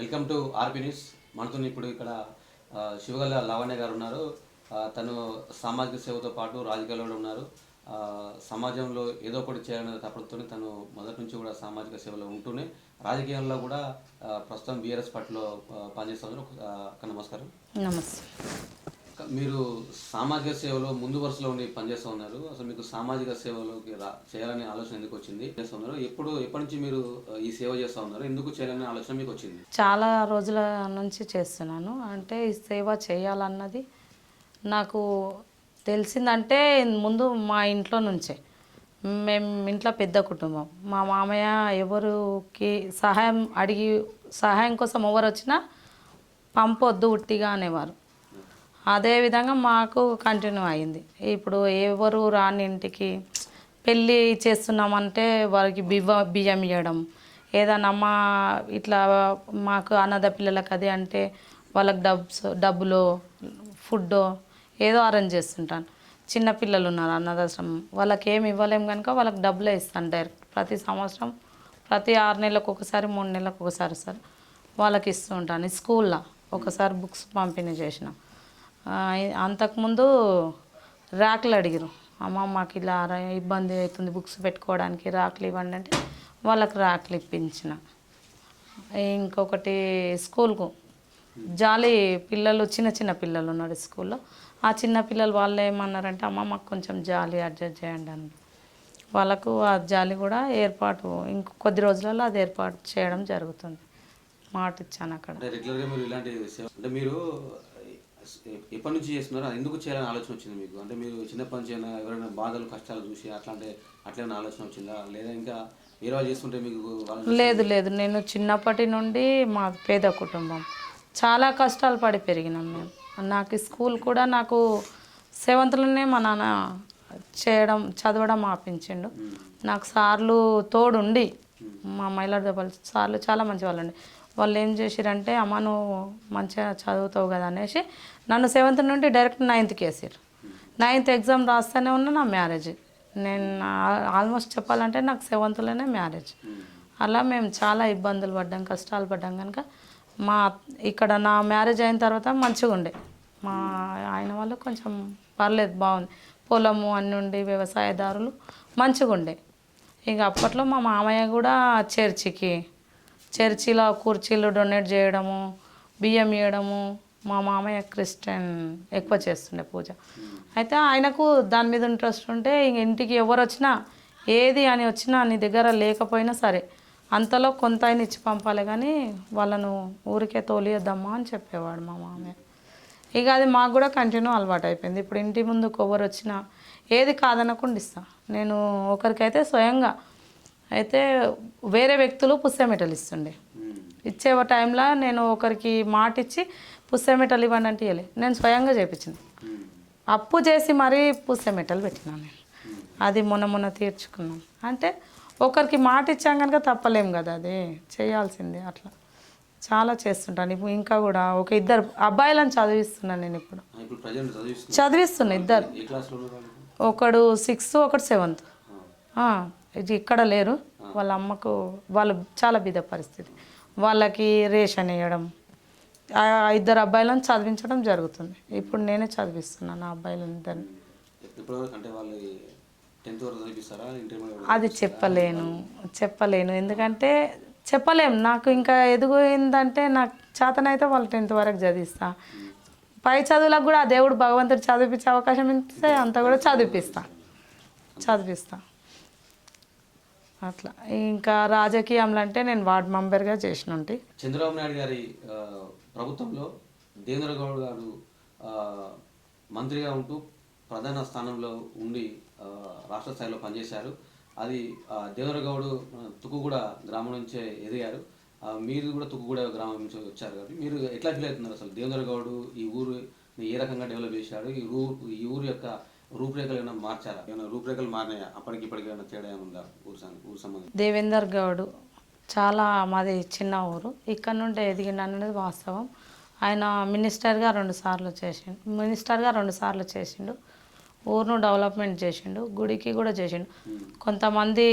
Welcome to RP news. మనతో ఇప్పుడు ఇక్కడ శివగల్ల లావణ్య గారు ఉన్నారు. తను సామాజిక సేవతో పాటు రాజకీయాల్లో ఉన్నారు. సమాజంలో ఏదో ఒకటి చేయాలనే తపనతో తను మొదటి నుంచి కూడా సామాజిక సేవలో ఉంటూనే రాజకీయాల్లో కూడా ప్రస్తుతం బీఆర్ఎస్ పార్టీలో పనిచేస్తున్నారు అక్క నమస్కారం. నమస్తే. మీరు సామాజిక సేవలో ముందు వరుసలో ఉండి పనిచేస్తూ ఉన్నారు. అసలు మీకు సామాజిక సేవలోకి రా చేయాలనే ఆలోచన ఎందుకు వచ్చింది? చేస్తూ ఉన్నారు. ఎప్పుడు ఎప్పటి నుంచి మీరు ఈ సేవ చేస్తూ ఉన్నారు? ఎందుకు చేయాలనే ఆలోచన మీకు వచ్చింది? చాలా రోజుల నుంచి చేస్తున్నాను. అంటే ఈ సేవ చేయాలన్నది నాకు తెలిసిందంటే ముందు మా ఇంట్లో నుంచే. మేము ఇంట్లో పెద్ద కుటుంబం. మా మామయ్య ఎవరికి సహాయం అడిగి సహాయం కోసం ఎవరు వచ్చినా పంపొద్దు ఉట్టిగా అనేవారు. అదేవిధంగా మాకు కంటిన్యూ అయింది. ఇప్పుడు ఎవరు రాని ఇంటికి పెళ్ళి చేస్తున్నామంటే వారికి బివ్వ బియ్యం ఇవ్వడం ఏదన్నా మా ఇట్లా మాకు అనాథ పిల్లలకు అది అంటే వాళ్ళకి డబ్స్ డబ్బులో ఫుడ్ ఏదో అరేంజ్ చేస్తుంటాను చిన్న పిల్లలు ఉన్నారు అన్నదాశ్రమం వాళ్ళకి ఏమి ఇవ్వలేము కనుక వాళ్ళకి డబ్బులే ఇస్తాను డైరెక్ట్ ప్రతి సంవత్సరం ప్రతి ఆరు నెలలకు ఒకసారి మూడు నెలలకు ఒకసారి సార్ వాళ్ళకి ఇస్తూ ఉంటాను. స్కూల్లో ఒకసారి బుక్స్ పంపిణీ చేసినాం. అంతకుముందు ర్యాక్లు అడిగారు అమ్మ మాకు ఇలా ఇబ్బంది అవుతుంది బుక్స్ పెట్టుకోవడానికి ర్యాక్లు ఇవ్వండి అంటే వాళ్ళకి ర్యాక్లు ఇప్పించిన. ఇంకొకటి స్కూల్కు. జాలి పిల్లలు చిన్న చిన్న పిల్లలు ఉన్నారు స్కూల్లో. ఆ చిన్న పిల్లలు వాళ్ళు ఏమన్నారంటే అమ్మ మాకు కొంచెం జాలి అడ్జస్ట్ చేయండి అని వాళ్ళకు ఆ జాలి కూడా ఏర్పాటు ఇంకొ కొద్ది రోజులలో అది ఏర్పాటు చేయడం జరుగుతుంది. మాట ఇచ్చాను అక్కడ అంటే మీరు ఎప్పటి నుంచి చేస్తున్నారు? అది ఎందుకు చేయాలని ఆలోచన వచ్చింది మీకు? అంటే మీరు చిన్నప్పటి నుంచి ఏమైనా ఎవరైనా బాధలు కష్టాలు చూసి అట్లాంటి అట్లైనా ఆలోచన వచ్చిందా? లేదా ఇంకా వేరే చేస్తుంటే మీకు లేదు లేదు. నేను చిన్నప్పటి నుండి మా పేద కుటుంబం. చాలా కష్టాలు పడి పెరిగినాం మేము. నాకు స్కూల్ కూడా నాకు సెవెంత్లోనే మా నాన్న చేయడం చదవడం ఆపించిండు. నాకు సార్లు తోడుండి మా మహిళా సార్లు చాలా మంచి వాళ్ళండి. వాళ్ళు ఏం చేసిరంటే అమ్మ నువ్వు మంచిగా చదువుతావు కదా అనేసి నన్ను సెవెంత్ నుండి డైరెక్ట్ నైన్త్కి వేసారు నైన్త్ ఎగ్జామ్ రాస్తూనే ఉన్న నా మ్యారేజ్. నేను ఆల్మోస్ట్ చెప్పాలంటే నాకు సెవెంత్లోనే మ్యారేజ్. అలా మేము చాలా ఇబ్బందులు పడ్డాం కష్టాలు పడ్డాం కనుక మా ఇక్కడ నా మ్యారేజ్ అయిన తర్వాత మంచిగా ఉండే. మా ఆయన వాళ్ళు కొంచెం పర్లేదు బాగుంది. పొలము అన్నీ ఉండి వ్యవసాయదారులు మంచిగా ఉండే. ఇక అప్పట్లో మా మామయ్య కూడా చర్చికి చర్చిలో కుర్చీలు డొనేట్ చేయడము బియ్యం ఇవ్వడము మా మామయ్య క్రిస్టియన్ ఎక్కువ చేస్తుండే పూజ. అయితే ఆయనకు దాని మీద ఇంట్రెస్ట్ ఉంటే ఇంక ఇంటికి ఎవరు వచ్చినా ఏది అని వచ్చినా నీ దగ్గర లేకపోయినా సరే అంతలో కొంత ఆయన ఇచ్చి పంపాలి కానీ వాళ్ళను ఊరికే తోలియద్దమ్మా అని చెప్పేవాడు మా మామయ్య. ఇక అది మాకు కూడా కంటిన్యూ అలవాటు అయిపోయింది. ఇప్పుడు ఇంటి ముందు కొవ్వరు వచ్చినా ఏది కాదనకుండా ఇస్తా. నేను ఒకరికైతే స్వయంగా అయితే వేరే వ్యక్తులు పుస్తమెటలు ఇస్తుండే. ఇచ్చే టైంలో నేను ఒకరికి మాట ఇచ్చి పుస్తమెటలు ఇవ్వండి అంటే ఇవ్వలే నేను స్వయంగా చేపించింది. అప్పు చేసి మరీ పుస్తమెటలు పెట్టినాను నేను. అది మొన్న మొన్న తీర్చుకున్నాను. అంటే ఒకరికి మాట ఇచ్చాం కనుక తప్పలేం కదా అది. చేయాల్సిందే అట్లా. చాలా చేస్తుంటాను. ఇప్పుడు ఇంకా కూడా ఒక ఇద్దరు అబ్బాయిలను చదివిస్తున్నాను నేను ఇప్పుడు. ఇప్పుడు ప్రజెంట్ చదివిస్తున్నారు. చదివిస్తున్నా ఇద్దరు? ఒకడు సిక్స్త్ ఒకటి సెవెంత్. ఇది ఇక్కడ లేరు. వాళ్ళ అమ్మకు వాళ్ళు చాలా బీద పరిస్థితి. వాళ్ళకి రేషన్ వేయడం ఇద్దరు అబ్బాయిలను చదివించడం జరుగుతుంది. ఇప్పుడు నేనే చదివిస్తున్నాను ఆ అబ్బాయిలను ఇద్దరిని. అది చెప్పలేను. చెప్పలేను. ఎందుకంటే చెప్పలేం. నాకు ఇంకా ఎదుగుయిందంటే నాకు చేతనైతే వాళ్ళు టెన్త్ వరకు చదివిస్తా. పై చదువులకు కూడా ఆ దేవుడు భగవంతుడు చదివించే అవకాశం ఇస్తే అంత కూడా చదివిపిస్తా. చదివిస్తా. అట్లా. ఇంకా రాజకీయంలో అంటే నేను వార్డ్ మెంబర్గా చేసిన చంద్రబాబు నాయుడు గారి ప్రభుత్వంలో దేవేంద్ర గౌడ్ గారు మంత్రిగా ఉంటూ ప్రధాన స్థానంలో ఉండి రాష్ట్ర స్థాయిలో పనిచేశారు. అది దేవరగౌడ్ తుక్కుగూడ గ్రామం నుంచే ఎదిగారు. మీరు కూడా తుక్కుగూడ గ్రామం నుంచి వచ్చారు కాబట్టి మీరు ఎట్లా ఫీల్ అవుతున్నారు అసలు? దేవేంద్రగౌడ్ ఈ ఊరు ఏ రకంగా డెవలప్ చేశాడు? ఈ ఊరు ఈ ఊరు యొక్క రూపురేఖలు ఏమైనా మార్చారా ఏమైనా రూపురేఖలు మారినాయా? అప్పటికి ఇప్పటికి ఏమైనా తేడా ఏమైనా ఉందా ఊరు సం- ఊరు సంబంధం దేవేందర్ గౌడ్ చాలా మాది చిన్న ఊరు. ఇక్కడ నుండి ఎదిగిండు అనేది వాస్తవం. ఆయన మినిస్టర్గా రెండు సార్లు చేసిండు. మినిస్టర్గా రెండు సార్లు చేసిండు. ఊరును డెవలప్మెంట్ చేసిండు. గుడికి కూడా చేసిండు. కొంతమంది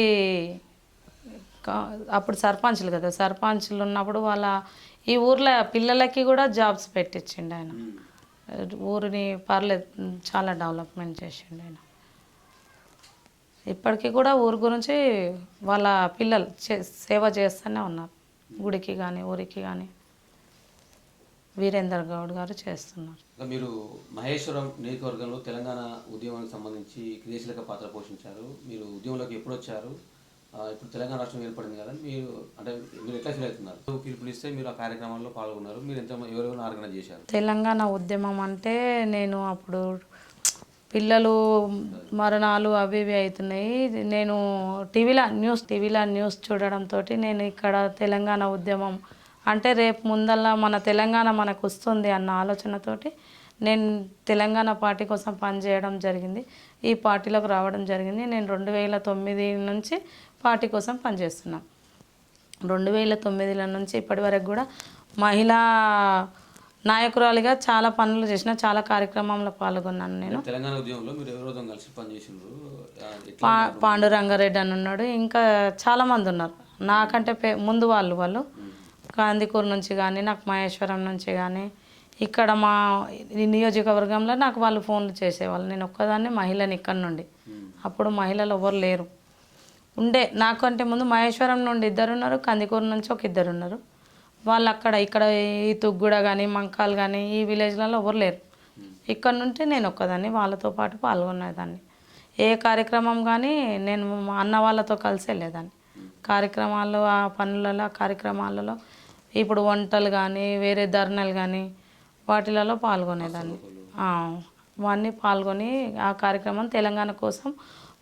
క- అప్పుడు సర్పంచ్లు కదా. సర్పంచ్లు ఉన్నప్పుడు వాళ్ళ ఈ ఊర్లో పిల్లలకి కూడా జాబ్స్ పెట్టించిండు ఆయన. ఉమ్. ఊరిని పర్లేదు చాలా డెవలప్మెంట్ చేసిండు ఆయన. ఇప్పటికీ కూడా ఊరి గురించి వాళ్ళ పిల్లలు చే- సేవ చేస్తూనే ఉన్నారు. గుడికి కానీ ఊరికి కానీ వీరేందర్ గౌడ్ గారు చేస్తున్నారు. మీరు మహేశ్వరం నియోజకవర్గంలో తెలంగాణ ఉద్యమానికి సంబంధించి క్రియాశీలక పాత్ర పోషించారు. మీరు ఉద్యమంలోకి ఎప్పుడు వచ్చారు ఇప్పుడు తెలంగాణ రాష్ట్రం ఏర్పడింది కదా మీరు అంటే మీరు ఎట్లా ఫీల్ అవుతున్నారు? పిలుపునిస్తే మీరు ఆ కార్యక్రమాల్లో పాల్గొన్నారు మీరు ఎంత ఎవరెవరు ఆర్గనైజ్ చేశారు? తెలంగాణ ఉద్యమం అంటే నేను అప్పుడు పిల్లలు మరణాలు అవి ఇవి అవుతున్నాయి. నేను టీవీలో న్యూస్ టీవీలో న్యూస్ చూడడంతో నేను ఇక్కడ తెలంగాణ ఉద్యమం అంటే రేపు ముందల్లా మన తెలంగాణ మనకు వస్తుంది అన్న ఆలోచనతోటి నేను తెలంగాణ పార్టీ కోసం పనిచేయడం జరిగింది. ఈ పార్టీలోకి రావడం జరిగింది. నేను రెండు వేల తొమ్మిది నుంచి పార్టీ కోసం పనిచేస్తున్నాను రెండు వేల తొమ్మిదిల నుంచి ఇప్పటి వరకు కూడా మహిళా నాయకురాలిగా చాలా పనులు చేసిన చాలా కార్యక్రమంలో పాల్గొన్నాను నేను. తెలంగాణ ఉద్యమంలో మీరు ఎవరితో కలిసి పనిచేసిండ్రు. ఆ, ఎట్లా పా పాండురంగారెడ్డి అని ఉన్నాడు. ఇంకా చాలా మంది ఉన్నారు. నాకంటే పే ముందు వాళ్ళు వాళ్ళు. కాందికూరు నుంచి కానీ నాకు మహేశ్వరం నుంచి కానీ ఇక్కడ మా నియోజకవర్గంలో నాకు వాళ్ళు ఫోన్లు చేసేవాళ్ళు. నేను ఒక్కదాన్ని మహిళని ఇక్కడ నుండి. అప్పుడు మహిళలు ఎవరు లేరు. ఉండే. నాకంటే ముందు మహేశ్వరం నుండి ఇద్దరు ఉన్నారు కందికూరు నుంచి ఒక ఇద్దరు ఉన్నారు. వాళ్ళు అక్కడ ఇక్కడ ఈ తుగ్గుడ కానీ మంకాలు కానీ ఈ విలేజ్లలో ఎవరు లేరు. ఇక్కడ నుండి నేను ఒక్కదాన్ని వాళ్ళతో పాటు పాల్గొనేదాన్ని. ఏ కార్యక్రమం కానీ నేను మా అన్న వాళ్ళతో కలిసి వెళ్ళేదాన్ని కార్యక్రమాలు ఆ పనులలో ఆ కార్యక్రమాలలో ఇప్పుడు వంటలు కానీ వేరే ధర్నాలు కానీ వాటిలలో పాల్గొనేదాన్ని. అవన్నీ పాల్గొని ఆ కార్యక్రమం తెలంగాణ కోసం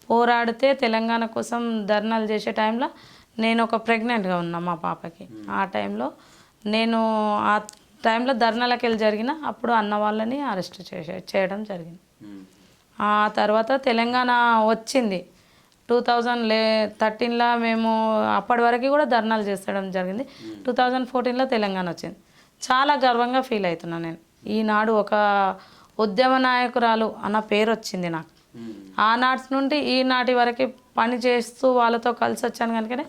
పోరాడితే తెలంగాణ కోసం ధర్నాలు చేసే టైంలో నేను ఒక ప్రెగ్నెంట్గా ఉన్నా మా పాపకి. ఆ టైంలో నేను ఆ టైంలో ధర్నాలకు వెళ్ళి జరిగిన అప్పుడు అన్న వాళ్ళని అరెస్ట్ చేసే చేయడం జరిగింది. ఆ తర్వాత తెలంగాణ వచ్చింది. టూ థౌజండ్ లే థర్టీన్లో మేము అప్పటి వరకు కూడా ధర్నాలు చేస్తడం జరిగింది. టూ థౌజండ్ ఫోర్టీన్లో తెలంగాణ వచ్చింది. చాలా గర్వంగా ఫీల్ అవుతున్నాను నేను. ఈనాడు ఒక ఉద్యమ నాయకురాలు అన్న పేరు వచ్చింది నాకు. ఆనాటి నుండి ఈనాటి వరకు పని చేస్తూ వాళ్ళతో కలిసి వచ్చాను కనుకనే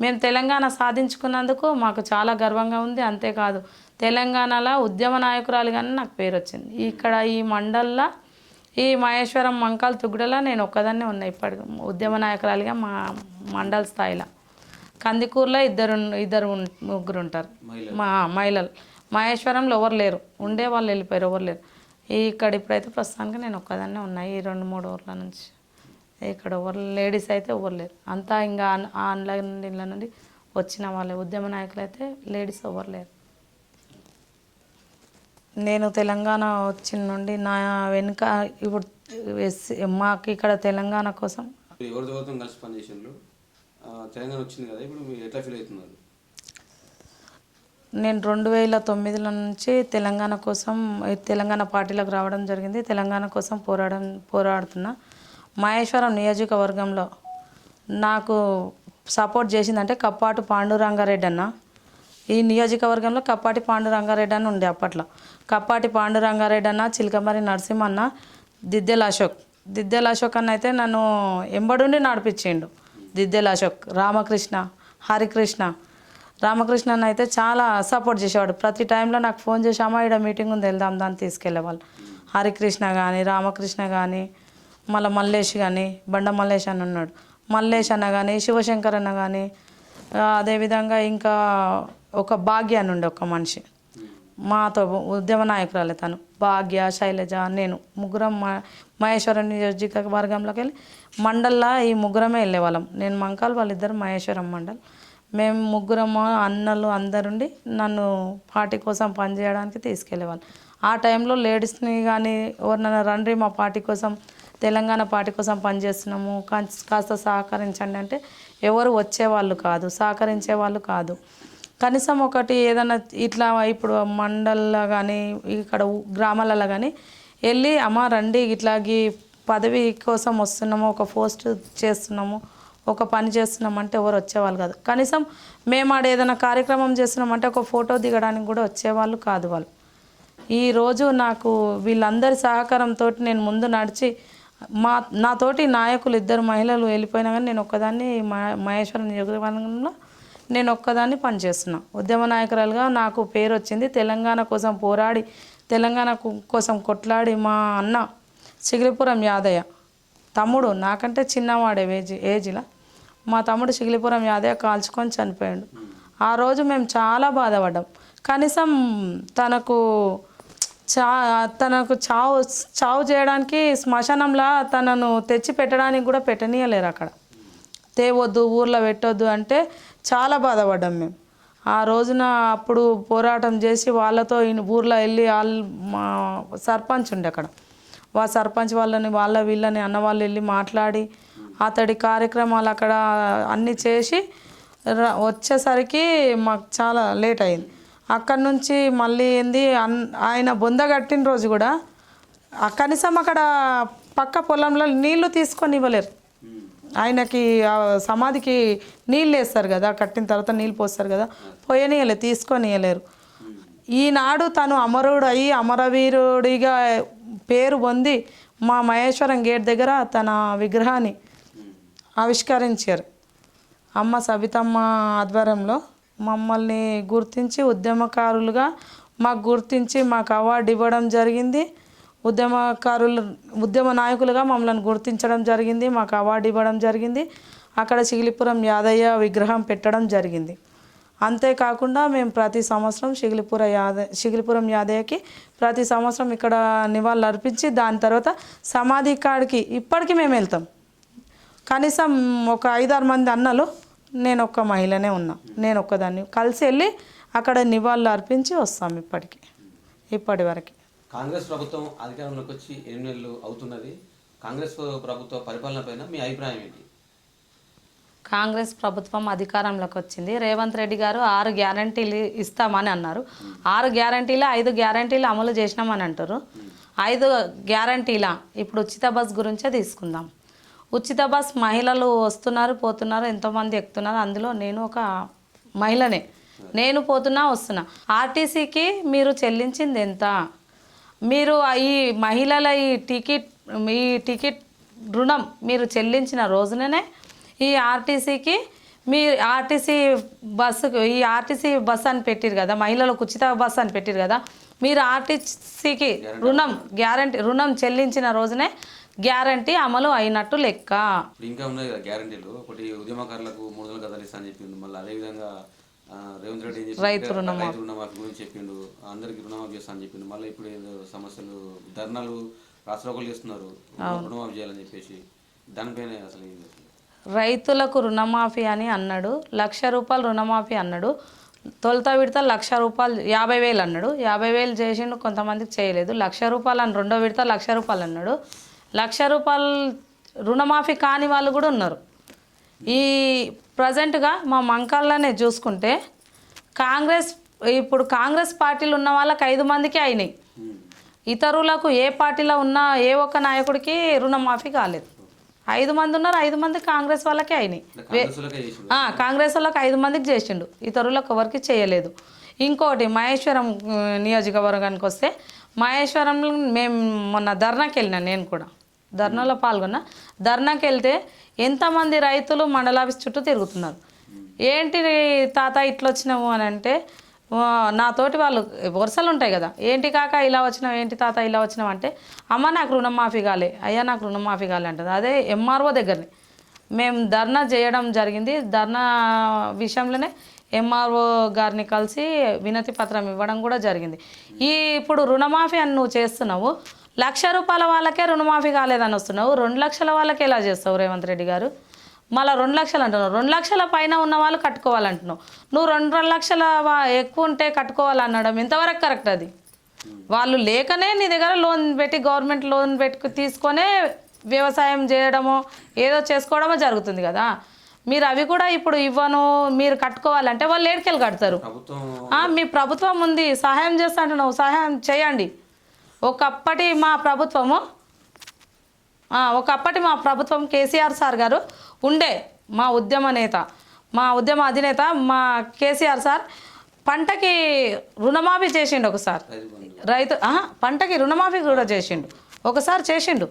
మేము తెలంగాణ సాధించుకున్నందుకు మాకు చాలా గర్వంగా ఉంది. అంతేకాదు తెలంగాణలో ఉద్యమ నాయకురాలుగానే నాకు పేరు వచ్చింది. ఇక్కడ ఈ మండల్లో ఈ మహేశ్వరం మంకాల్ తుగ్గడలో నేను ఒక్కదాన్నే ఉన్నా ఇప్పటికి. ఉద్యమ నాయకురాలిగా మా మండల స్థాయిలో. కందికూరులో ఇద్దరు ఇద్దరు ముగ్గురు ఉంటారు. మా మహిళలు. మహేశ్వరంలో ఎవరు లేరు. ఉండే వాళ్ళు వెళ్ళిపోయారు ఎవరు లేరు. ఇక్కడ ఇప్పుడైతే ప్రస్తుతానికి నేను ఒక్కదాన్నే ఉన్నాయి ఈ రెండు మూడు ఊర్ల నుంచి. ఇక్కడ ఎవరు లేడీస్ అయితే ఎవరు లేరు. అంతా ఇంకా ఆన్లైన్ ఇళ్ళ నుండి వచ్చిన వాళ్ళే. ఉద్యమ నాయకులు అయితే లేడీస్ ఎవరు లేరు. నేను తెలంగాణ వచ్చిన నుండి నా వెనుక ఇప్పుడు మాకు ఇక్కడ తెలంగాణ కోసం ఎవరితో కలిసి తెలంగాణ వచ్చింది కదా ఇప్పుడు ఎట్లా ఫీల్ అవుతున్నారు? నేను రెండు వేల తొమ్మిదిలో నుంచి తెలంగాణ కోసం తెలంగాణ పార్టీలోకి రావడం జరిగింది. తెలంగాణ కోసం పోరాడడం పోరాడుతున్నా. మహేశ్వరం నియోజకవర్గంలో నాకు సపోర్ట్ చేసిందంటే కప్పాటు పాండురంగారెడ్డి అన్న. ఈ నియోజకవర్గంలో కప్పాటి పాండురంగారెడ్డి అని ఉండే అప్పట్లో. కప్పాటి పాండురంగారెడ్డి అన్న చిలకమరి నరసింహన్న దిద్దెల అశోక్. దిద్దెల అశోక్ అన్న అయితే నన్ను ఎంబడుండి నడిపించిండు. దిద్దెల అశోక్ రామకృష్ణ హరికృష్ణ రామకృష్ణ అన్న అయితే చాలా సపోర్ట్ చేసేవాడు. ప్రతి టైంలో నాకు ఫోన్ చేసి అమ్మ ఇక్కడ మీటింగ్ ఉంది వెళ్దాం దాన్ని తీసుకెళ్ళేవాళ్ళు హరికృష్ణ కానీ రామకృష్ణ కానీ మళ్ళీ మల్లేష్ కానీ బండ మల్లేష్ అని ఉన్నాడు. మల్లేష్ అన్న కానీ శివశంకర్ అన్న కానీ అదేవిధంగా ఇంకా ఒక భాగ్య అని ఉండే ఒక మనిషి. మాతో ఉద్యమ నాయకురాలే తను. భాగ్య శైలజ నేను ముగ్గురం మ- మహేశ్వరం నియోజకవర్గంలోకి వెళ్ళి మండల్లా ఈ ముగ్గురమే వెళ్ళేవాళ్ళం. నేను మంకాల్ వాళ్ళిద్దరు మహేశ్వరం మండల్. మేము ముగ్గురము అన్నలు అందరుండి నన్ను పార్టీ కోసం పనిచేయడానికి తీసుకెళ్ళేవాళ్ళు. ఆ టైంలో లేడీస్ని కానీ ఎవరినైనా రండి మా పార్టీ కోసం తెలంగాణ పార్టీ కోసం పనిచేస్తున్నాము కాస్త కాస్త సహకరించండి అంటే ఎవరు వచ్చేవాళ్ళు కాదు సహకరించే వాళ్ళు కాదు. కనీసం ఒకటి ఏదైనా ఇట్లా ఇప్పుడు మండల్లో కానీ ఇక్కడ గ్రామాలలో కానీ వెళ్ళి అమ్మ రండి ఇట్లా పదవి కోసం వస్తున్నాము ఒక పోస్ట్ చేస్తున్నాము ఒక పని చేస్తున్నామంటే ఎవరు వచ్చేవాళ్ళు కాదు. కనీసం మేము ఆడ ఏదైనా కార్యక్రమం చేస్తున్నామంటే ఒక ఫోటో దిగడానికి కూడా వచ్చేవాళ్ళు కాదు వాళ్ళు. ఈరోజు నాకు వీళ్ళందరి సహకారంతో నేను ముందు నడిచి మా నాతోటి నాయకులు ఇద్దరు మహిళలు వెళ్ళిపోయినా కానీ నేను ఒక్కదాన్ని మా మహేశ్వరం నియోజకవర్గంలో నేను ఒక్కదాన్ని పనిచేస్తున్నా. ఉద్యమ నాయకురాలుగా నాకు పేరు వచ్చింది. తెలంగాణ కోసం పోరాడి తెలంగాణ కోసం కొట్లాడి మా అన్న సిగిలిపురం యాదయ్య. తమ్ముడు నాకంటే చిన్నవాడే ఏజ్ ఏజ్లో? మా తమ్ముడు శిగిలిపురం యాదయ్య కాల్చుకొని చనిపోయాడు. ఆ రోజు మేము చాలా బాధపడ్డాం. కనీసం తనకు చా తనకు చావు చావు చేయడానికి శ్మశానంలో తనను తెచ్చి పెట్టడానికి కూడా పెట్టనీయలేరు అక్కడ. తేవద్దు ఊర్లో పెట్టొద్దు అంటే చాలా బాధపడ్డాం మేము. ఆ రోజున అప్పుడు పోరాటం చేసి వాళ్ళతో ఊర్లో వెళ్ళి వాళ్ళు మా సర్పంచ్ ఉండే అక్కడ. వా సర్పంచ్ వాళ్ళని వాళ్ళ వీళ్ళని అన్న వాళ్ళు వెళ్ళి మాట్లాడి అతడి కార్యక్రమాలు అక్కడ అన్నీ చేసి వచ్చేసరికి మాకు చాలా లేట్ అయింది. అక్కడి నుంచి మళ్ళీ ఏంది అన్ ఆయన బొంద కట్టిన రోజు కూడా కనీసం అక్కడ పక్క పొలంలో నీళ్ళు తీసుకొని ఇవ్వలేరు. ఆయనకి ఆ సమాధికి నీళ్ళు వేస్తారు కదా కట్టిన తర్వాత నీళ్ళు పోస్తారు కదా పోయనియలేదు తీసుకొని ఇవ్వలేరు ఈనాడు తను అమరుడు అయ్యి అమరవీరుడిగా పేరు పొంది మా మహేశ్వరం గేట్ దగ్గర తన విగ్రహాన్ని ఆవిష్కరించారు. అమ్మ సబితమ్మ ఆధ్వర్యంలో మమ్మల్ని గుర్తించి ఉద్యమకారులుగా మాకు గుర్తించి మాకు అవార్డు ఇవ్వడం జరిగింది. ఉద్యమకారులు ఉద్యమ నాయకులుగా మమ్మల్ని గుర్తించడం జరిగింది మాకు అవార్డు ఇవ్వడం జరిగింది. అక్కడ శిగిలిపురం యాదయ్య విగ్రహం పెట్టడం జరిగింది. అంతేకాకుండా మేము ప్రతి సంవత్సరం శిగిలిపుర యాద శిగిలిపురం యాదయ్యకి ప్రతి సంవత్సరం ఇక్కడ నివాళులు అర్పించి దాని తర్వాత సమాధి కాడికి ఇప్పటికీ మేము వెళ్తాం. కనీసం ఒక ఐదారు మంది అన్నలు నేను ఒక్క మహిళనే ఉన్నా. నేను ఒక్కదాన్ని. కలిసి వెళ్ళి అక్కడ నివాళులు అర్పించి వస్తాం ఇప్పటికి ఇప్పటి వరకు. కాంగ్రెస్ ప్రభుత్వం అధికారంలోకి వచ్చి ఎనిమిది నెలలు అవుతున్నది? కాంగ్రెస్ ప్రభుత్వ పరిపాలన పైన మీ అభిప్రాయం ఏంటి? కాంగ్రెస్ ప్రభుత్వం అధికారంలోకి వచ్చింది. రేవంత్ రెడ్డి గారు ఆరు గ్యారంటీలు ఇస్తామని అన్నారు. ఆరు గ్యారంటీలు ఐదు గ్యారంటీలు అమలు చేసినామని అంటారు. ఐదు గ్యారంటీల ఇప్పుడు ఉచిత బస్ గురించే తీసుకుందాం. ఉచిత బస్ మహిళలు వస్తున్నారు పోతున్నారు ఎంతోమంది ఎక్కుతున్నారు. అందులో నేను ఒక మహిళనే. నేను పోతున్నా వస్తున్నా. ఆర్టీసీకి మీరు చెల్లించింది ఎంత? మీరు ఈ మహిళల ఈ టికెట్ ఈ టికెట్ రుణం మీరు చెల్లించిన రోజుననే ఈ ఆర్టీసీకి మీ ఆర్టీసీ బస్సుకు ఈ ఆర్టీసీ బస్ అని పెట్టిరు కదా మహిళలకు ఉచిత బస్ అని పెట్టిరు కదా మీరు ఆర్టీసీకి రుణం గ్యారంటీ రుణం చెల్లించిన రోజునే గ్యారంటీ అమలు అయినట్టు లెక్క. ఇంకా ఉన్నాయి కదా గ్యారంటీలు. ఒకటి ఉద్యమకారులకు మూడు వందలు కథలు ఇస్తా అని చెప్పిండు. మళ్ళీ అదేవిధంగా ఆ, రేవంత్ రెడ్డి ఏం రైతు రుణమాఫీ. గురించి చెప్పిండు. అందరికి రుణమాఫీ చేస్తా అని చెప్పిండు. మళ్ళీ ఇప్పుడు ఏదో సమస్యలు ధర్నాలు రాష్ట్రోకలు చేస్తున్నారు. రుణమాఫీ చేయాలని చెప్పేసి దానిపైన అసలు ఏం రైతులకు రుణమాఫీ అని అన్నాడు. లక్ష రూపాయలు రుణమాఫీ అన్నాడు. తొలుత విడత లక్ష రూపాయలు యాభై వేలు అన్నాడు. యాభై వేలు చేసిండు కొంతమందికి చేయలేదు. లక్ష రూపాయలు అని రెండో విడత లక్ష రూపాయలు అన్నాడు. లక్ష రూపాయలు రుణమాఫీ కాని వాళ్ళు కూడా ఉన్నారు. ఈ ప్రజెంట్గా మా మంకాల్లోనే చూసుకుంటే కాంగ్రెస్ ఇప్పుడు కాంగ్రెస్ పార్టీలు ఉన్న వాళ్ళకి ఐదు మందికి అయినాయి. ఇతరులకు ఏ పార్టీలో ఉన్నా ఏ ఒక్క నాయకుడికి రుణమాఫీ కాలేదు. ఐదు మంది ఉన్నారు ఐదు మంది కాంగ్రెస్ వాళ్ళకే అయినాయి. కాంగ్రెస్ వాళ్ళకే ఐదు మందికి చేసిండు. ఇతరులకు ఎవరికి చేయలేదు. ఇంకోటి మహేశ్వరం నియోజకవర్గానికి వస్తే మహేశ్వరంలో మేము మొన్న ధర్నాకి వెళ్ళినా నేను కూడా. ధర్నాలో పాల్గొన్నా. ధర్నాకి వెళ్తే ఎంతమంది రైతులు మండలాఫీస్ చుట్టూ తిరుగుతున్నారు. ఏంటి తాత ఇట్లా వచ్చినాము అని అంటే నాతోటి వాళ్ళు వరుసలు ఉంటాయి కదా. ఏంటి కాక ఇలా వచ్చినావు ఏంటి తాత ఇలా వచ్చినావు అంటే అమ్మ నాకు రుణమాఫీ కాలే అయ్యా నాకు రుణమాఫీ కాలే అంటుంది. అదే ఎంఆర్ఓ దగ్గరనే. మేము ధర్నా చేయడం జరిగింది. ధర్నా విషయంలోనే ఎంఆర్ఓ గారిని కలిసి వినతి పత్రం ఇవ్వడం కూడా జరిగింది. ఈ ఇప్పుడు రుణమాఫీ అని నువ్వు చేస్తున్నావు. లక్ష రూపాయల వాళ్ళకే రుణమాఫీ కాలేదని వస్తున్నావు. రెండు లక్షల వాళ్ళకి ఎలా చేస్తావు రేవంత్ రెడ్డి గారు? మళ్ళీ రెండు లక్షలు అంటున్నావు. రెండు లక్షల పైన ఉన్న వాళ్ళు కట్టుకోవాలంటున్నావు. నువ్వు రెండు రెండు లక్షల వా- ఎక్కువ ఉంటే కట్టుకోవాలనడం ఇంతవరకు కరెక్ట్ అది? వాళ్ళు లేకనే నీ దగ్గర లోన్ పెట్టి గవర్నమెంట్ లోన్ పెట్టుకు తీసుకొనే వ్యవసాయం చేయడమో ఏదో చేసుకోవడమో జరుగుతుంది కదా. మీరు అవి కూడా ఇప్పుడు ఇవ్వను మీరు కట్టుకోవాలంటే వాళ్ళు ఏడుకెళ్ళి కడతారు. మీ ప్రభుత్వం ఉంది సహాయం చేస్తా అంటున్నావు సహాయం చేయండి. ఒకప్పటి మా ప్రభుత్వము ఒకప్పటి మా ప్రభుత్వం కేసీఆర్ సార్ గారు ఉండే మా ఉద్యమ నేత మా ఉద్యమ అధినేత మా కేసీఆర్ సార్ పంటకి రుణమాఫీ చేసిండు ఒకసారి రైతు పంటకి రుణమాఫీ కూడా చేసిండు. ఒకసారి చేసిండు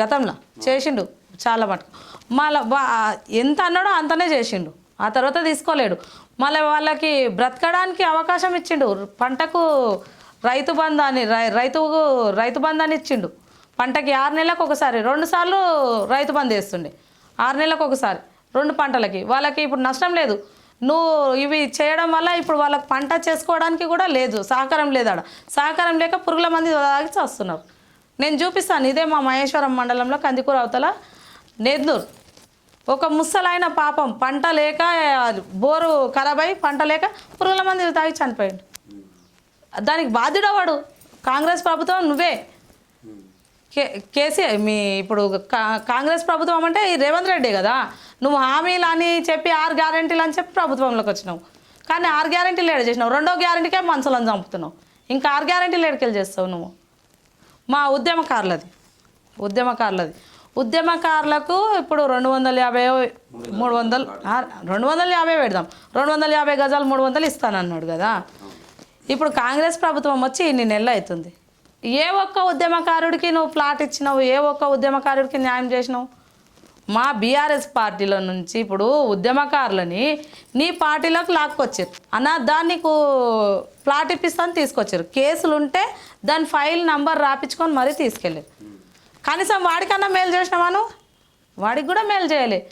గతంలో చేసిండు. చాలా మటుకు. మళ్ళా ఎంత అన్నాడో అంతనే చేసిండు. ఆ తర్వాత తీసుకోలేడు. మళ్ళీ వాళ్ళకి బ్రతకడానికి అవకాశం ఇచ్చిండు. పంటకు రైతు బంధాన్ని రై- రైతుకు రైతు బంధాన్ని ఇచ్చిండు. పంటకి ఆరు నెలలకు ఒకసారి రెండు సార్లు రైతు బంధు వేస్తుండే ఆరు నెలలకు ఒకసారి రెండు పంటలకి. వాళ్ళకి ఇప్పుడు నష్టం లేదు. నువ్వు ఇవి చేయడం వల్ల ఇప్పుడు వాళ్ళకి పంట చేసుకోవడానికి కూడా లేదు. సహకారం లేదాడ సహకారం లేక పురుగుల మంది తాగి వస్తున్నారు నేను చూపిస్తాను. ఇదే మా మహేశ్వరం మండలంలో కందికూర అవతల నెల్లూరు. ఒక ముసలైన పాపం పంట లేక బోరు ఖరాబ్ అయి పంట లేక పురుగుల మంది తాగి చనిపోయాడు. దానికి బాధ్యుడవాడు కాంగ్రెస్ ప్రభుత్వం నువ్వే. కే కేసీఆర్ మీ ఇప్పుడు కా- కాంగ్రెస్ ప్రభుత్వం అంటే ఈ రేవంత్ రెడ్డి కదా. నువ్వు హామీలు అని చెప్పి ఆరు గ్యారంటీలు అని చెప్పి ప్రభుత్వంలోకి వచ్చినావు. కానీ ఆరు గ్యారంటీలు ఏడు చేసినావు? రెండో గ్యారంటీకే మనుషులను చంపుతున్నావు. ఇంకా ఆరు గ్యారంటీలు ఏడుకెళ్ళి చేస్తావు నువ్వు? మా ఉద్యమకారులది. ఉద్యమకారులది. ఉద్యమకారులకు ఇప్పుడు రెండు వందల యాభై మూడు వందలు రెండు వందల యాభై పెడదాం. రెండు వందల యాభై గజాలు మూడు వందలు ఇస్తానన్నాడు కదా. ఇప్పుడు కాంగ్రెస్ ప్రభుత్వం వచ్చి ఇన్ని నెలలు అవుతుంది. ఏ ఒక్క ఉద్యమకారుడికి నువ్వు ప్లాట్ ఇచ్చినావు? ఏ ఒక్క ఉద్యమకారుడికి న్యాయం చేసినావు? మా బీఆర్ఎస్ పార్టీలో నుంచి ఇప్పుడు ఉద్యమకారులని నీ పార్టీలోకి లాక్కొచ్చారు. అన్న దాన్ని నీకు ప్లాట్ ఇప్పిస్తాను తీసుకొచ్చారు. కేసులు ఉంటే దాని ఫైల్ నంబర్ రాపించుకొని మరీ తీసుకెళ్ళారు కనీసం వాడికన్నా మేలు చేసినావా నువ్వు? వాడికి కూడా మేలు చేయలే.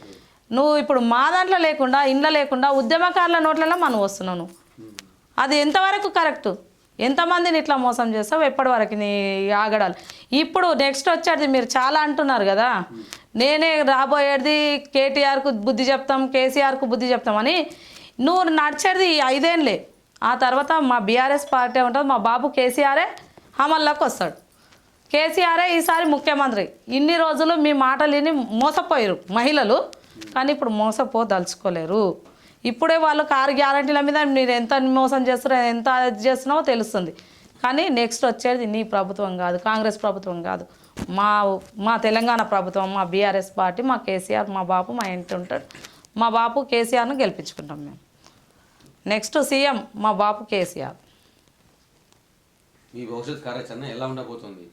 నువ్వు ఇప్పుడు మా దాంట్లో లేకుండా ఇంట్లో లేకుండా ఉద్యమకారుల నోట్లలో మనం వస్తున్నావు నువ్వు. అది ఎంతవరకు కరెక్ట్? ఎంతమందిని ఇట్లా మోసం చేస్తావు? ఎప్పటి వరకు నీ ఆగడాలు? ఇప్పుడు నెక్స్ట్ వచ్చేది మీరు చాలా అంటున్నారు కదా. నేనే రాబోయేది కేటీఆర్కు బుద్ధి చెప్తాం కేసీఆర్కు బుద్ధి చెప్తామని నువ్వు నడిచేది ఐదేళ్ళే ఆ తర్వాత మా బీఆర్ఎస్ పార్టీ ఉంటుంది మా బాబు కేసీఆరే అమల్లోకి వస్తాడు. కేసీఆరే ఈసారి ముఖ్యమంత్రి. ఇన్ని రోజులు మీ మాటలు విని మోసపోయారు మహిళలు. కానీ ఇప్పుడు మోసపోదలుచుకోలేరు. ఇప్పుడే వాళ్ళు కారు గ్యారంటీల మీద మీరు ఎంత మోసం చేస్తారో ఎంత ఇది చేస్తున్నావో తెలుస్తుంది. కానీ నెక్స్ట్ వచ్చేది నీ ప్రభుత్వం కాదు కాంగ్రెస్ ప్రభుత్వం కాదు. మా మా తెలంగాణ ప్రభుత్వం మా బీఆర్ఎస్ పార్టీ మా కేసీఆర్ మా బాపు మా ఇంటి ఉంటాడు. మా బాపు కేసీఆర్ను గెలిపించుకుంటాం మేము. నెక్స్ట్ సీఎం మా బాపు కేసీఆర్. మీ భవిష్యత్ కార్యాచరణ ఎలా ఉండబోతుంది?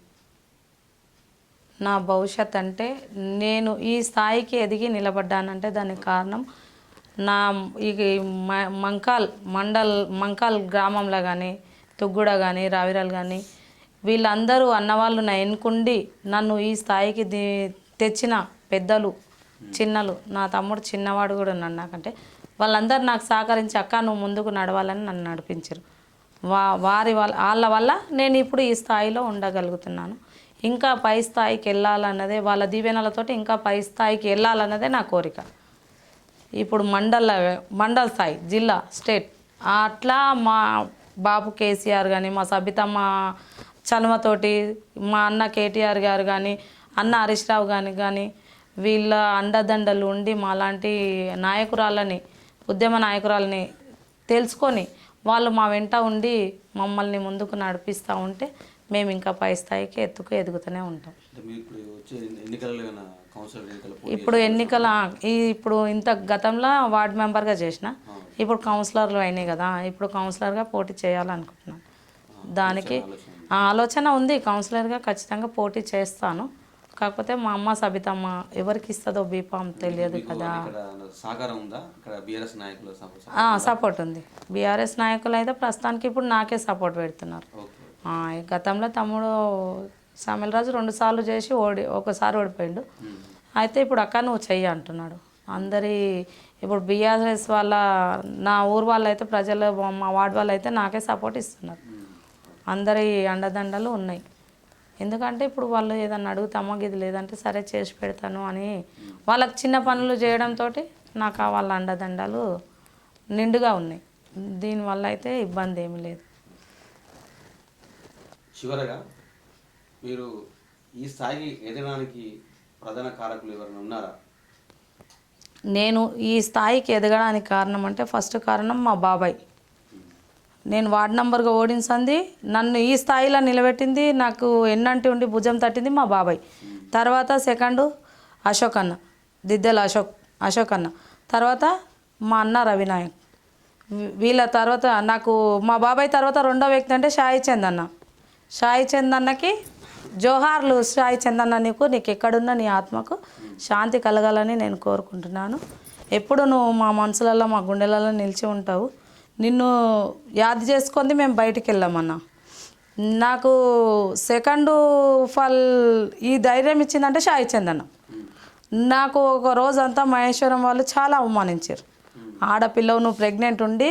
నా భవిష్యత్ అంటే నేను ఈ స్థాయికి ఎదిగి నిలబడ్డానంటే దానికి కారణం నా ఈ మ- మంకాల్ మండల్ మంకాల్ గ్రామంలో కానీ తుగ్గుడ కానీ రావిరాలు కానీ వీళ్ళందరూ అన్నవాళ్ళు నా ఎన్నుకుండి నన్ను ఈ స్థాయికి తెచ్చిన పెద్దలు చిన్నలు నా తమ్ముడు చిన్నవాడు కూడా ఉన్నాడు నాకంటే వాళ్ళందరూ నాకు సహకరించి అక్క నువ్వు ముందుకు నడవాలని నన్ను నడిపించారు. వా వారి వాళ్ళ వాళ్ళ వల్ల నేను ఇప్పుడు ఈ స్థాయిలో ఉండగలుగుతున్నాను. ఇంకా పై స్థాయికి వెళ్ళాలన్నదే వాళ్ళ దీవెనలతోటి ఇంకా పై స్థాయికి వెళ్ళాలన్నదే నా కోరిక. ఇప్పుడు మండల మండల స్థాయి జిల్లా స్టేట్. అట్లా మా బాబు కేసీఆర్ కానీ మా సబితమ్మ చనుమతోటి మా అన్న కేటీఆర్ గారు కానీ అన్న హరీష్ రావు కానీ కానీ వీళ్ళ అండదండలు ఉండి మాలాంటి నాయకురాలని ఉద్యమ నాయకురాలని తెలుసుకొని వాళ్ళు మా వెంట ఉండి మమ్మల్ని ముందుకు నడిపిస్తూ ఉంటే మేము ఇంకా పై స్థాయికి ఎత్తుకు ఎదుగుతూనే ఉంటాం. ఇప్పుడు ఎన్నికల ఇప్పుడు ఎన్నికల ఈ ఇప్పుడు ఇంత గతంలో వార్డ్ మెంబర్గా చేసిన ఇప్పుడు కౌన్సిలర్లు అయినాయి కదా ఇప్పుడు కౌన్సిలర్గా పోటీ చేయాలనుకుంటున్నాను. దానికి ఆలోచన ఉంది కౌన్సిలర్గా ఖచ్చితంగా పోటీ చేస్తాను. కాకపోతే మా అమ్మ సబితమ్మ ఎవరికి ఇస్తుందో బీఫామ్ తెలియదు కదా. సహకారం ఉందా? ఇక్కడ బీఆర్ఎస్ నాయకుల సహకారం ఆ, సపోర్ట్ ఉంది. బీఆర్ఎస్ నాయకులు అయితే ప్రస్తుతానికి ఇప్పుడు నాకే సపోర్ట్ పెడుతున్నారు. గతంలో తమ్ముడు రాజు రెండు సార్లు చేసి ఓడి ఒకసారి ఓడిపోయిండు. అయితే ఇప్పుడు అక్క నువ్వు చెయ్యి అంటున్నాడు. అందరి ఇప్పుడు బీఆర్ఎస్ వాళ్ళ నా ఊరు వాళ్ళు అయితే ప్రజలు మా వార్డు వాళ్ళు అయితే నాకే సపోర్ట్ ఇస్తున్నారు. అందరి అండదండలు ఉన్నాయి. ఎందుకంటే ఇప్పుడు వాళ్ళు ఏదన్నా అడుగుతామో ఇది లేదంటే సరే చేసి పెడతాను అని వాళ్ళకి చిన్న పనులు చేయడంతో నాకు ఆ వాళ్ళ అండదండలు నిండుగా ఉన్నాయి. దీనివల్ల అయితే ఇబ్బంది ఏమీ లేదు. చివరగా మీరు ఈ స్థాయికి ఎదగడానికి ప్రధాన కారకులు ఎవరైనా ఉన్నారా? నేను ఈ స్థాయికి ఎదగడానికి కారణం అంటే ఫస్ట్ కారణం మా బాబాయ్. నేను వార్డ్ నంబర్గా ఓడించింది. నన్ను ఈ స్థాయిలో నిలబెట్టింది. నాకు ఎన్నంటి ఉండి భుజం తట్టింది మా బాబాయ్. తర్వాత సెకండ్ అశోక్ అన్న దిద్దెల అశోక్ అశోక్ అన్న తర్వాత మా అన్న రవినాయక్. వీళ్ళ తర్వాత నాకు మా బాబాయ్ తర్వాత రెండో వ్యక్తి అంటే షాయి చంద్ అన్న. షాయి చంద్ అన్నకి జోహార్లు షాయి చంద్ అన్న నీకు నీకు ఎక్కడున్నా నీ ఆత్మకు శాంతి కలగాలని నేను కోరుకుంటున్నాను. ఎప్పుడు నువ్వు మా మనసులలో మా గుండెలలో నిలిచి ఉంటావు. నిన్ను యాద్ చేసుకుంది మేము బయటికి వెళ్ళామన్నా నాకు సెకండ్ ఫల్ ఈ ధైర్యం ఇచ్చిందంటే షాయి చందన్న నాకు ఒక రోజంతా మహేశ్వరం వాళ్ళు చాలా అవమానించారు. ఆడపిల్లవు నువ్వు ప్రెగ్నెంట్ ఉండి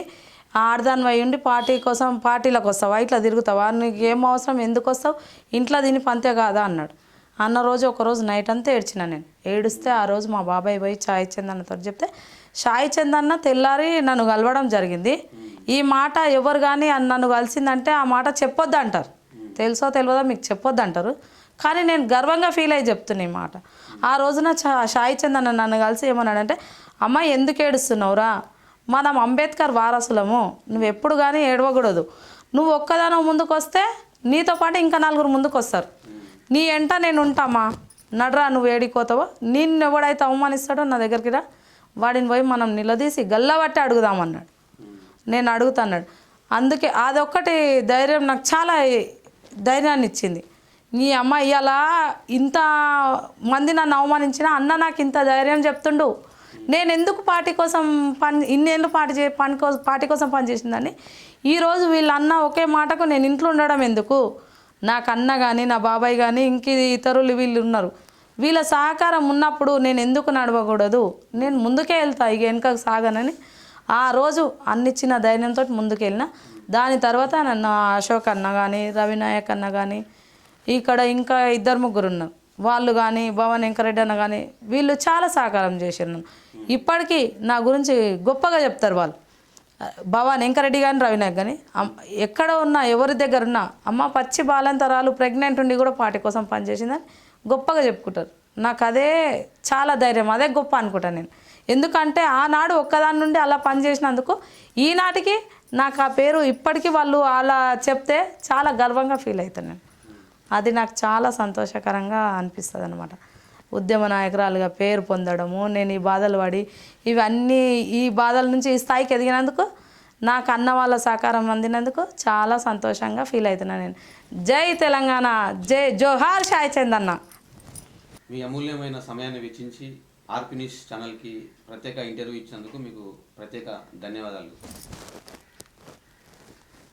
ఆడదాని అయి ఉండి పార్టీ కోసం పార్టీలకు వస్తావా? ఇట్లా తిరుగుతావా? నీకు ఏం అవసరం? ఎందుకు వస్తావు? ఇంట్లో దీని పంతే కాదా? అన్నాడు. అన్న రోజు ఒకరోజు నైట్ అంతా ఏడ్చిన నేను. ఏడుస్తే ఆ రోజు మా బాబాయ్ పోయి సాయి చందన్నతో చెప్తే సాయి అన్న తెల్లారి నన్ను కలవడం జరిగింది. ఈ మాట ఎవరు కానీ నన్ను కలిసిందంటే ఆ మాట చెప్పొద్దు అంటారు. తెలుసో తెలియదో మీకు చెప్పొద్దు అంటారు. కానీ నేను గర్వంగా ఫీల్ అయ్యి చెప్తున్నా ఈ మాట. ఆ రోజున చా సాయి నన్ను కలిసి ఏమన్నాడంటే అమ్మ ఎందుకు ఏడుస్తున్నావురా? మనం అంబేద్కర్ వారసులము. నువ్వు ఎప్పుడు కానీ ఏడవకూడదు. నువ్వు ఒక్కదానం ముందుకు వస్తే నీతో పాటు ఇంకా నలుగురు ముందుకు వస్తారు నీ ఎంట నేను ఉంటామా నడరా నువ్వు ఏడిపోతావో నిన్ను ఎవడైతే అవమానిస్తాడో నా దగ్గరికి రా. వాడిని పోయి మనం నిలదీసి గల్లబట్టి అడుగుదామన్నాడు. నేను అడుగుతాన్నాడు. అందుకే అదొక్కటి ధైర్యం నాకు చాలా ధైర్యాన్ని ఇచ్చింది. నీ అమ్మ ఇవాళ ఇంత మంది నన్ను అవమానించిన అన్న నాకు ఇంత ధైర్యం చెప్తుండు. నేను ఎందుకు పార్టీ కోసం పని ఇన్నేళ్ళు పార్టీ చే పని కోసం పార్టీ కోసం పనిచేసిందని ఈరోజు వీళ్ళన్న ఒకే మాటకు నేను ఇంట్లో ఉండడం ఎందుకు? నాకు అన్న కానీ నా బాబాయ్ కానీ ఇంక ఇతరులు వీళ్ళు ఉన్నారు. వీళ్ళ సహకారం ఉన్నప్పుడు నేను ఎందుకు నడవకూడదు? నేను ముందుకే వెళ్తా ఇక వెనుకకు సాగనని. ఆ రోజు అన్నిచ్చిన ధైర్యంతో ముందుకెళ్ళిన దాని తర్వాత నన్ను అశోక్ అన్న కానీ రవినాయక్ అన్న కానీ ఇక్కడ ఇంకా ఇద్దరు ముగ్గురు ఉన్నారు. వాళ్ళు కానీ భవన్ వెంకరెడ్డి అన్న కానీ వీళ్ళు చాలా సహకారం చేశారు నన్ను. ఇప్పటికీ నా గురించి గొప్పగా చెప్తారు వాళ్ళు. భవాన్ వెంకరెడ్డి కానీ రవినాయక్ కానీ ఎక్కడ ఉన్నా ఎవరి దగ్గర ఉన్నా అమ్మ పచ్చి బాలంతరాలు ప్రెగ్నెంట్ ఉండి కూడా పార్టీ కోసం పనిచేసిందని గొప్పగా చెప్పుకుంటారు. నాకు అదే చాలా ధైర్యం అదే గొప్ప అనుకుంటాను నేను. ఎందుకంటే ఆనాడు ఒక్కదాని నుండి అలా పనిచేసినందుకు ఈనాటికి నాకు ఆ పేరు ఇప్పటికీ వాళ్ళు అలా చెప్తే చాలా గర్వంగా ఫీల్ అవుతాను నేను. అది నాకు చాలా సంతోషకరంగా అనిపిస్తుంది అనమాట ఉద్యమ నాయకురాలుగా పేరు పొందడము నేను ఈ బాధలు పడి ఇవన్నీ ఈ బాధల నుంచి ఈ స్థాయికి ఎదిగినందుకు నాకు అన్న వాళ్ళ సహకారం అందినందుకు చాలా సంతోషంగా ఫీల్ అవుతున్నాను నేను. జై తెలంగాణ జై జోహార్ షాయ్ చంద్ మీ అమూల్యమైన సమయాన్ని వెచ్చించి ఆర్పి ఛానల్కి ప్రత్యేక ఇంటర్వ్యూ ఇచ్చినందుకు మీకు ప్రత్యేక ధన్యవాదాలు.